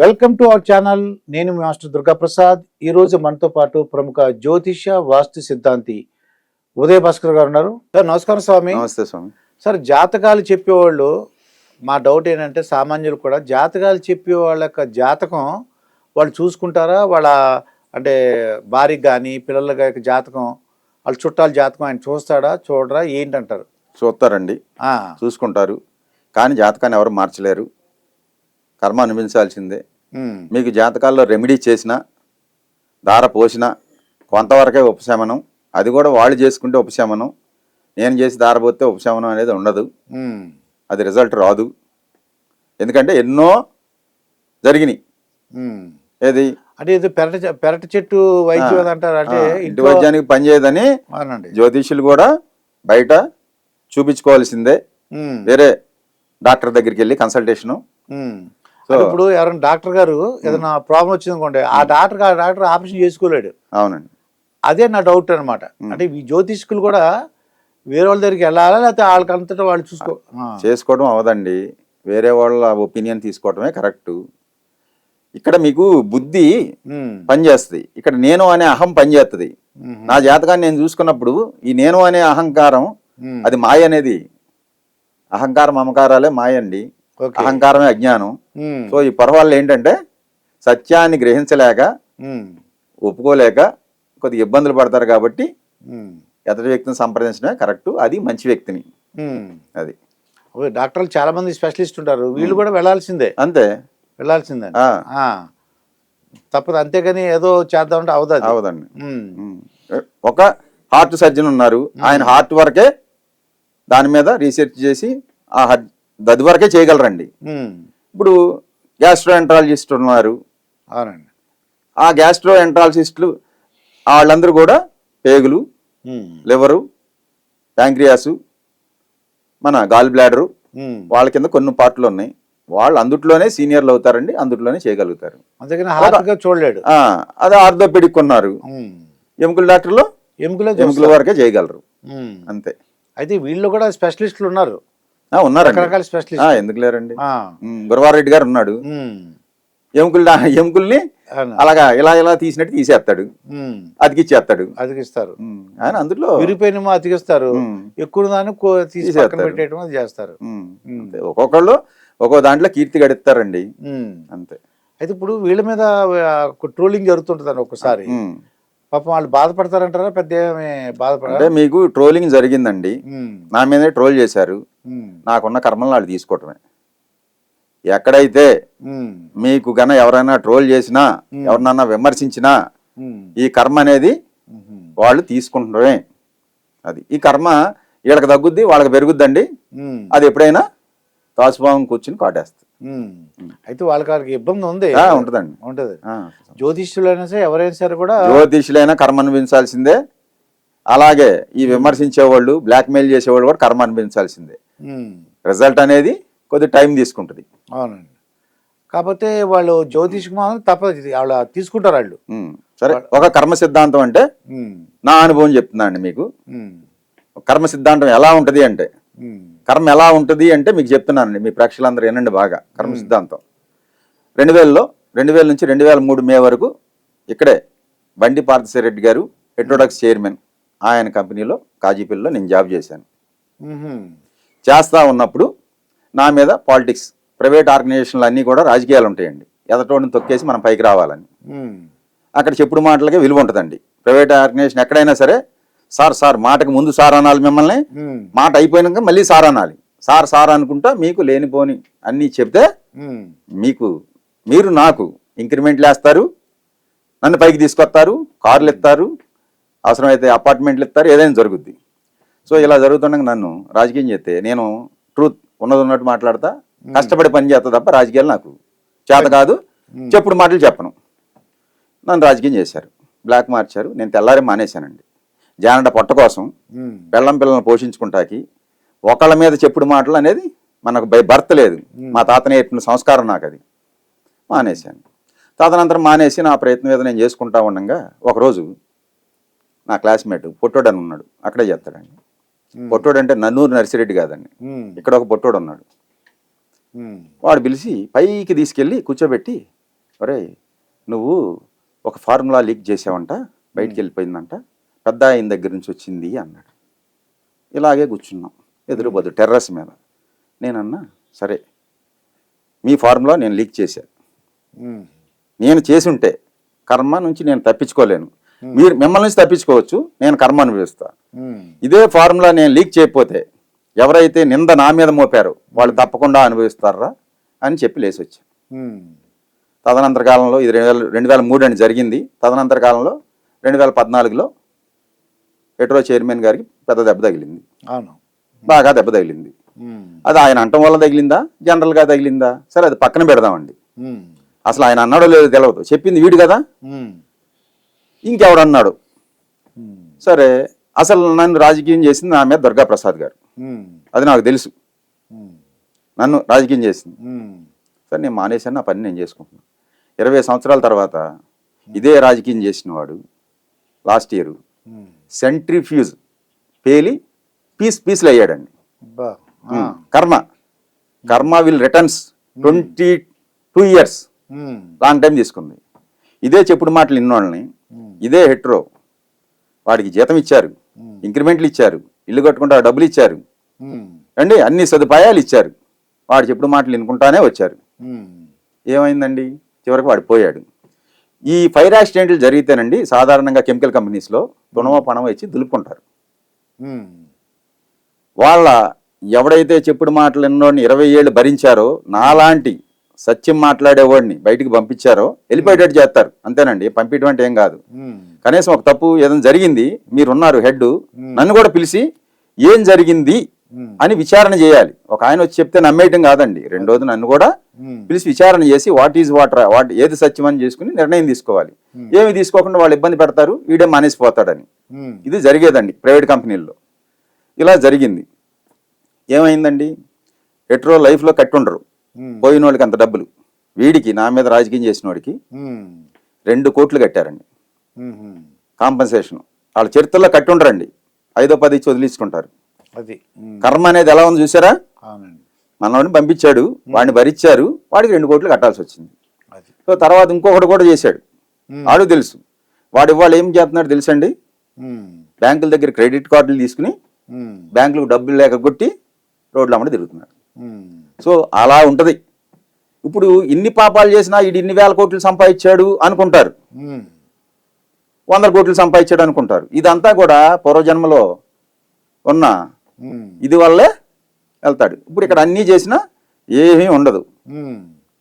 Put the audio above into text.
Welcome to our channel. నేను master Durga Prasad ఈ రోజు మనతో పాటు ప్రముఖ జ్యోతిష వాస్తు సిద్ధాంతి ఉదయ భాస్కర్ గారు ఉన్నారు. సార్ నమస్కారం స్వామి. నమస్తే స్వామి. సార్ జాతకాలు చెప్పేవాళ్ళు మా డౌట్ ఏంటంటే సామాన్యులు కూడా జాతకాలు చెప్పే వాళ్ళ యొక్క జాతకం వాళ్ళు చూసుకుంటారా? వాళ్ళ అంటే భార్యకి కానీ పిల్లల యొక్క జాతకం వాళ్ళ చుట్టాల జాతకం ఆయన చూస్తాడా చూడరా ఏంటంటారు? చూస్తారండి. చూసుకుంటారు. కానీ జాతకాన్ని ఎవరు మార్చలేరు. కర్మ అనిపించాల్సిందే మీకు జాతకాల్లో రెమెడీ చేసినా దార పోసినా కొంతవరకే ఉపశమనం అది కూడా వాళ్ళు చేసుకుంటే ఉపశమనం నేను చేసి దార పోతే ఉపశమనం అనేది ఉండదు. అది రిజల్ట్ రాదు. ఎందుకంటే ఎన్నో జరిగినాయి. ఏది? అంటే ఇది పెరట పెరట చెట్టు వైద్యం అంటారు. అంటే ఇంటి వైద్యానికి పనిచేయదని జ్యోతిష్యులు కూడా బయట చూపించుకోవాల్సిందే. వేరే డాక్టర్ దగ్గరికి వెళ్ళి కన్సల్టేషను ఇప్పుడు ఎవరైనా డాక్టర్ గారు ఏదైనా ప్రాబ్లం వచ్చింది అనుకోండి ఆ డాక్టర్ ఆ డాక్టర్ ఆపరేషన్ చేసుకోలేడు. అవునండి. అదే నా డౌట్ అన్నమాట. అంటే ఈ జ్యోతిష్కులు కూడా వేరే వాళ్ళ దగ్గరికి వెళ్ళాలా లేకపోతే వాళ్ళకంతటా వాళ్ళు చూసుకో చేసుకోవడం అవదండి వేరే వాళ్ళ ఒపీనియన్ తీసుకోవడమే కరెక్ట్. ఇక్కడ మీకు బుద్ధి పనిచేస్తుంది. ఇక్కడ నేను అనే అహం పనిచేస్తుంది నా జాతకాన్ని నేను చూసుకున్నప్పుడు ఈ నేను అనే అహంకారం అది మాయ అనేది. అహంకారం మమకారాలే మాయ అండి ఓకే. అహంకారమే అజ్ఞానం. సో ఈ పొరవాళ్ళు ఏంటంటే సత్యాన్ని గ్రహించలేక ఒప్పుకోలేక కొద్దిగా ఇబ్బందులు పడతారు కాబట్టి ఎతటి వ్యక్తిని సంప్రదించడమే కరెక్ట్ అది మంచి వ్యక్తిని. అది. డాక్టర్లు చాలా మంది స్పెషలిస్ట్ ఉంటారు. వీళ్ళు కూడా వెళ్ళాల్సిందే. అంతే. ఆ. తప్పదు అంతేగాని ఏదో చేద్దామంటే అవదు అవదండి. ఒక హార్ట్ సర్జన్ ఉన్నారు. ఆయన హార్ట్ వరకే దాని మీద రీసెర్చ్ చేసి ఆ హడ్- దది వరకే చేయగలరండి. ఇప్పుడు గ్యాస్ట్రో ఎంట్రాలజిస్ట్ ఉన్నారు. అవునండి. ఆ గ్యాస్ట్రో ఎంట్రాలజిస్టులు వాళ్ళందరూ కూడా పేగులు లివరు ప్యాంక్రియాసు మన గాల్ బ్లాడరు. వాళ్ళ కింద కొన్ని పార్ట్లు ఉన్నాయి. వాళ్ళు అందుట్లోనే సీనియర్లు అవుతారండి అందుట్లోనే చేయగలుగుతారు. చూడలేడు. అదే ఆర్థోపెడిక్ ఉన్నారు. ఎముకల డాక్టర్లు ఎముకలే ఎముకల. వరకే చేయగలరు. అంతే. అయితే వీళ్ళు కూడా స్పెషలిస్టులు ఉన్నారు. ఆ, ఉన్నారండి. రకరకాల స్పెషలిస్ట్ ఎందుకు లేరండి గురవారెడ్డి గారు ఉన్నాడు. ఎముకలు ఎముకల్ని అలాగా ఇలా ఇలా తీసినట్టు తీసేస్తాడు. అతికిచ్చేస్తాడు. అతికిస్తారు. ఆయన అందులో విరిపోయినేమో అతికిస్తారు. ఎక్కువ దాన్ని చేస్తారు. ఒక్కొక్కళ్ళు ఒక్కో దాంట్లో కీర్తి గడిస్తారండి. అంతే. అయితే ఇప్పుడు వీళ్ళ మీద ట్రోలింగ్ జరుగుతుంటుంది ఒక్కసారి. ఉమ్. పాపం వాళ్ళు బాధపడతారంటారా? పెద్ద అంటే మీకు ట్రోలింగ్ జరిగిందండి. నా మీదే ట్రోల్ చేశారు. నాకున్న కర్మలను వాళ్ళు తీసుకోవటమే. ఎక్కడైతే మీకు గన ఎవరైనా ట్రోల్ చేసినా ఎవరినన్నా విమర్శించినా ఈ కర్మ అనేది వాళ్ళు తీసుకుంటమే అది. ఈ కర్మ వీళ్ళకి తగ్గుద్ది వాళ్ళకి పెరుగుద్దండి. అది ఎప్పుడైనా తాసుభావం కూర్చుని కాటేస్తుంది. అయితే వాళ్ళకి వాళ్ళకి ఇబ్బంది ఉంది ఉంటదండి ఉంటది. జ్యోతిష్యులైనా సరే ఎవరైనా సరే కూడా జ్యోతిష్యులైనా కర్మ అనిపించాల్సిందే అలాగే ఈ విమర్శించేవాళ్ళు బ్లాక్మెయిల్ చేసేవాళ్ళు కూడా కర్మ అనిపించాల్సిందే. రిజల్ట్ అనేది కొద్ది టైం తీసుకుంటుంది అవునండి కాకపోతే వాళ్ళు జ్యోతిష్కి మాత్రం తప్పదు. వాళ్ళ తీసుకుంటారు వాళ్ళు. సరే ఒక కర్మ సిద్ధాంతం అంటే. నా అనుభవం చెప్తున్నా మీకు. కర్మ సిద్ధాంతం ఎలా ఉంటది అంటే. కర్మ ఎలా ఉంటుంది అంటే మీకు చెప్తున్నానండి మీ ప్రేక్షకులందరూ వినండి బాగా కర్మ సిద్ధాంతం. రెండు వేలలో రెండు వేల నుంచి రెండు వేల మూడు మే వరకు ఇక్కడే బండి పార్థసారి రెడ్డి గారు హెట్రోడక్స్ చైర్మన్ ఆయన కంపెనీలో కాజీపల్లిలో నేను జాబ్ చేశాను. ఉహుం. చేస్తా ఉన్నప్పుడు నా మీద పాలిటిక్స్ ప్రైవేట్ ఆర్గనైజేషన్లు అన్నీ కూడా రాజకీయాలు ఉంటాయండి. ఎదటోడిని తొక్కేసి మనం పైకి రావాలని. అక్కడ చెప్పుడు మాటలకే విలువ ఉంటుందండి. ప్రైవేట్ ఆర్గనైజేషన్ ఎక్కడైనా సరే సార్ సార్ మాటకు ముందు సార్ అనాలి మిమ్మల్ని. మాట అయిపోయినాక మళ్ళీ సార్ అనాలి. సార్ సార్ అనుకుంటా మీకు లేనిపోని అన్నీ చెప్తే. మీకు మీరు నాకు ఇంక్రిమెంట్లు వేస్తారు నన్ను పైకి తీసుకొస్తారు కార్లు ఇస్తారు అవసరమైతే అపార్ట్మెంట్లు ఇస్తారు ఏదైనా జరుగుద్ది. సో ఇలా జరుగుతుండగా నన్ను రాజకీయం చేస్తే నేను ట్రూత్ ఉన్నది ఉన్నట్టు మాట్లాడతా కష్టపడి పని చేస్తా తప్ప రాజకీయాలు నాకు చేత కాదు. చెప్పుడు మాటలు చెప్పను. నన్ను రాజకీయం చేశారు. బ్లాక్ మార్చారు. నేను తెల్లారి మానేశానండి. జానట పొట్ట కోసం. పెళ్ళం పిల్లల్ని పోషించుకుంటాకి ఒకళ్ళ మీద చెప్పుడు మాటలు అనేది మనకు బై బర్త్ లేదు. మా తాత నేర్పిన సంస్కారం నాకు అది. మానేశాను. తదనంతరం మానేసి నా ప్రయత్నం ఏదో నేను చేసుకుంటా ఉండగా ఒకరోజు నా క్లాస్మేట్ పొట్టోడు అని ఉన్నాడు. అక్కడే చేస్తాడండి. పొట్టోడు అంటే నన్నూరు నర్సిరెడ్డి కాదండి. ఇక్కడ ఒక పొట్టోడు ఉన్నాడు. వాడు పిలిచి పైకి తీసుకెళ్ళి కూర్చోబెట్టి ఒరే నువ్వు ఒక ఫార్ములా లీక్ చేసావంట బయటికి వెళ్ళిపోయిందంట. పెద్ద ఆయన దగ్గర నుంచి వచ్చింది అన్నాడు. ఇలాగే కూర్చున్నాం. ఎదురు బదు టెర్రస్ మీద. నేనన్నా సరే మీ ఫార్ములా నేను లీక్ చేశాను నేను చేసుంటే కర్మ నుంచి నేను తప్పించుకోలేను. మీరు మిమ్మల్ని నుంచి తప్పించుకోవచ్చు నేను కర్మ అనుభవిస్తా ఉమ్, ఇదే ఫార్ములా నేను లీక్ చేయకపోతే ఎవరైతే నింద నా మీద మోపారో వాళ్ళు తప్పకుండా అనుభవిస్తారా అని చెప్పి లేచి వచ్చాను తదనంతర కాలంలో ఇది రెండు వేల రెండు వేల మూడు అని జరిగింది. తదనంతర కాలంలో రెండు వేల పద్నాలుగులో ఎట్రో చైర్మన్ గారికి పెద్ద దెబ్బ తగిలింది. అవును. బాగా దెబ్బ తగిలింది. అది ఆయన అంటం వల్ల తగిలిందా? జనరల్గా తగిలిందా? సరే అది పక్కన పెడదామండి. అసలు ఆయన అన్నాడో లేదో తెలియదు చెప్పింది వీడు కదా? ఇంకెవడన్నాడు సరే అసలు నన్ను రాజకీయం చేసింది మీద దుర్గా ప్రసాద్ గారు అది నాకు తెలుసు. నన్ను రాజకీయం చేసింది. సరే నేను మానేశాను నా పని నేను చేసుకుంటున్నాను. ఇరవై సంవత్సరాల తర్వాత ఇదే రాజకీయం చేసిన వాడు లాస్ట్ ఇయర్. సెంట్రిఫ్యూజ్ పేలి పీస్ పీస్లు అయ్యాడండి. కర్మ. Karma will returns twenty two years. Long time తీసుకుంది. ఇదే చెప్పుడు మాటలు ఇన్నోళ్ళని ఇదే హెట్రో. వాడికి జీతం ఇచ్చారు ఇంక్రిమెంట్లు ఇచ్చారు ఇల్లు కట్టుకుంటా డబ్బులు ఇచ్చారు. అండి అన్ని సదుపాయాలు ఇచ్చారు. వాడు చెప్పుడు మాటలు వినుకుంటానే వచ్చారు. ఏమైందండి? చివరికి వాడు పోయాడు. ఈ ఫైర్ యాక్సిడెంట్లు జరిగితేనండి సాధారణంగా కెమికల్ కంపెనీస్లో తుణవ పణం ఇచ్చి దులుపుకుంటారు. వాళ్ళ ఎవడైతే చెప్పుడు మాటలు ఎన్నోడిని ఇరవై ఏళ్ళు భరించారో నాలాంటి సత్యం మాట్లాడేవాడిని బయటికి పంపించారో వెళ్ళిపోయేటట్టు చేస్తారు. అంతేనండి పంపించడం అంటే ఏం కాదు. కనీసం ఒక తప్పు ఏదైనా జరిగింది మీరున్నారు హెడ్ నన్ను కూడా పిలిచి ఏం జరిగింది అని విచారణ చేయాలి. ఒక ఆయన వచ్చి చెప్తే నమ్మేయటం కాదండి. రెండోది నన్ను కూడా ఉమ్, పిలిచి విచారణ చేసి వాట్ ఈజ్ వాట్ వాట్ ఏది సత్యం అని చేసుకుని నిర్ణయం తీసుకోవాలి. ఏమి తీసుకోకుండా వాళ్ళు ఇబ్బంది పెడతారు వీడే మానేసిపోతాడని. ఇది జరిగేదండి ప్రైవేట్ కంపెనీల్లో. ఇలా జరిగింది. ఏమైందండి? ఎట్రో లైఫ్లో కట్టుండరు. పోయిన వాళ్ళకి అంత డబ్బులు. వీడికి నా మీద రాజకీయం చేసిన వాడికి రెండు కోట్లు కట్టారండి. కాంపన్సేషన్ వాళ్ళ చరిత్రలో కట్టుండరండి. ఐదో పది ఇచ్చి వదిలించుకుంటారు. అది. కర్మ అనేది ఎలా ఉంది చూసారా? మనవాడిని పంపించాడు వాడిని భరించారు వాడికి రెండు కోట్లు కట్టాల్సి వచ్చింది. సో తర్వాత ఇంకొకటి కూడా చేశాడు. వాడు తెలుసు. వాడు ఇవాళ ఏం చేస్తున్నాడు తెలుసండి? బ్యాంకుల దగ్గర క్రెడిట్ కార్డులు తీసుకుని బ్యాంకులకు డబ్బులు లేక కొట్టి రోడ్ల అమ్మడి తిరుగుతున్నాడు. సో అలా ఉంటది. ఇప్పుడు ఇన్ని పాపాలు చేసినా ఈడు ఇన్ని వేల కోట్లు సంపాదించాడు అనుకుంటారు. వందల కోట్లు సంపాదించాడు అనుకుంటారు. ఇదంతా కూడా పూర్వజన్మలో ఉన్న ఇది వల్లే వెళ్తాడు. ఇప్పుడు ఇక్కడ అన్నీ చేసినా ఏమీ ఉండదు.